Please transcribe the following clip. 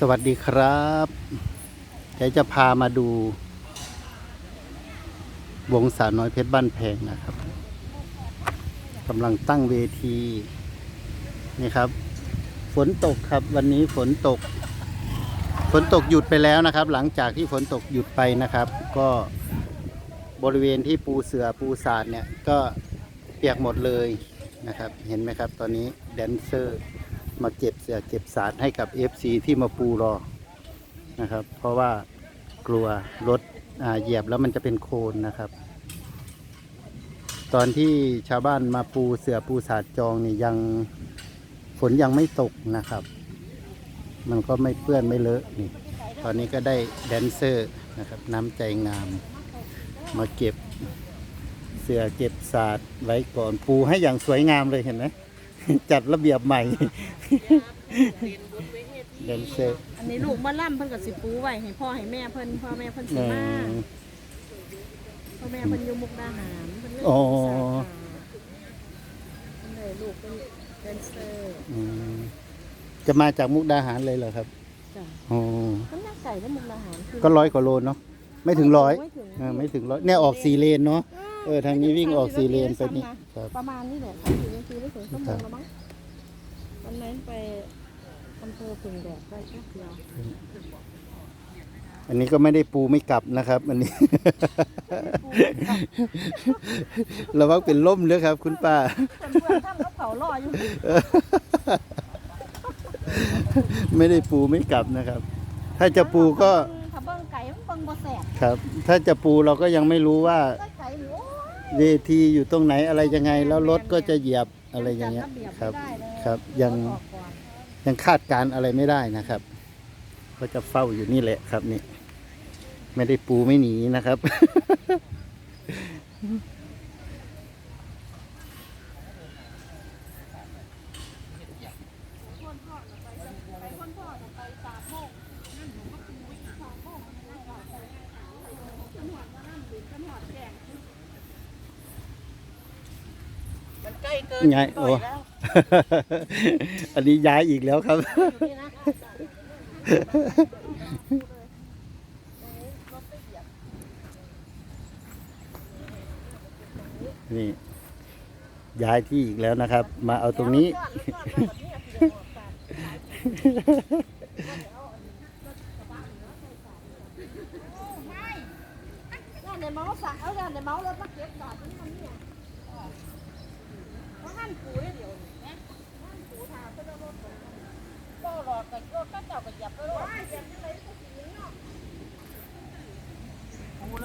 สวัสดีครับเดี๋ยวจะพามาดู วงสาวน้อยเพชรบ้านแพงนะครับกำลังตั้งเวทีนี่ครับ ฝนตกครับวันนี้ฝนตก ฝนตกหยุดไปแล้วนะครับ หลังจากที่ฝนตกหยุดไปนะครับ ก็บริเวณที่ปูเสือปูสาดเนี่ยก็เปียกหมดเลยนะครับ เห็นไหมครับ ตอนนี้แดนเซอร์ มาเก็บเสือเก็บสารให้กับ FC ที่มาปูรอนะครับ เพราะว่ากลัวรถเหยียบแล้วมันจะเป็นโคลนนะครับ ตอนที่ชาวบ้านมาปูเสือปูสาดจองนี่ยังฝนยังไม่ตกนะครับ มันก็ไม่เปื้อนไม่เลอะนี่ตอนนี้ก็ได้แดนเซอร์นะครับน้ำใจงาม มาเก็บเสือเก็บสาดไว้ก่อนปูให้อย่างสวยงามเลยเห็นไหม จัดระเบียบใหม่แดนเซอร์อันนี้ลูกมาล่ำเพิ่นกับสิปูไว้ให้พ่อให้แม่เพิ่นพ่อแม่เพิ่นสิมาพ่อแม่เพิ่นอยู่มุกดาหารเพิ่นเลยอ๋อสาขาเพิ่นเลยลูกเป็นแดนเซอร์อืมจะมาจากมุกดาหารเลยเหรอครับจ้ะอ๋อมันน่าไก่แล้วมุกดาหารคือก็ร้อยกว่าโลเนาะไม่ถึงร้อยไม่ถึงเออไม่ถึงร้อยเนี่ยออกสี่เลนเนาะ เออทางนี้วิ่งออกสี่เลนไปนี่ครับประมาณนี้แหละสามสี่นาทีไม่ถึงชั่วโมงแล้วมั้งวันนั้นไปอำเภอพึงแดดได้แค่เดียวอันนี้ก็ไม่ได้ปูไม่กลับนะครับ อันนี้ระวังเป็นล่มเด้อครับ คุณป้าเพื่อนๆทำกับเขารออยู่ไม่ได้ปูไม่กลับนะครับ ถ้าจะปูก็ถ้าเบิ่งไก่มันเบิ่งบ่แสบครับ ถ้าจะปูเราก็ยังไม่รู้ว่า เวทีอยู่ตรงไหนอะไรยังไง แล้วรถก็จะเหยียบอะไรอย่างเงี้ยจัดระบีบครับไม่ได้เลยครับยังรถออกก่อนยังคาดการณ์อะไรไม่ได้นะครับ ก็จะเฝ้าอยู่นี่แหละครับนี่ไม่ได้ปูไม่หนีนะครับมันใกล้เกินย้ายปล่อยโอ้ แล้ว อันนี้ย้ายอีกแล้วครับอยู่นี่นะนี่ย้ายที่อีกแล้วนะครับ มาเอาตรงนี้ย่านในเมาส์สั่งเอา ก็โยกก็เจ้าก็เหยียบก็โลด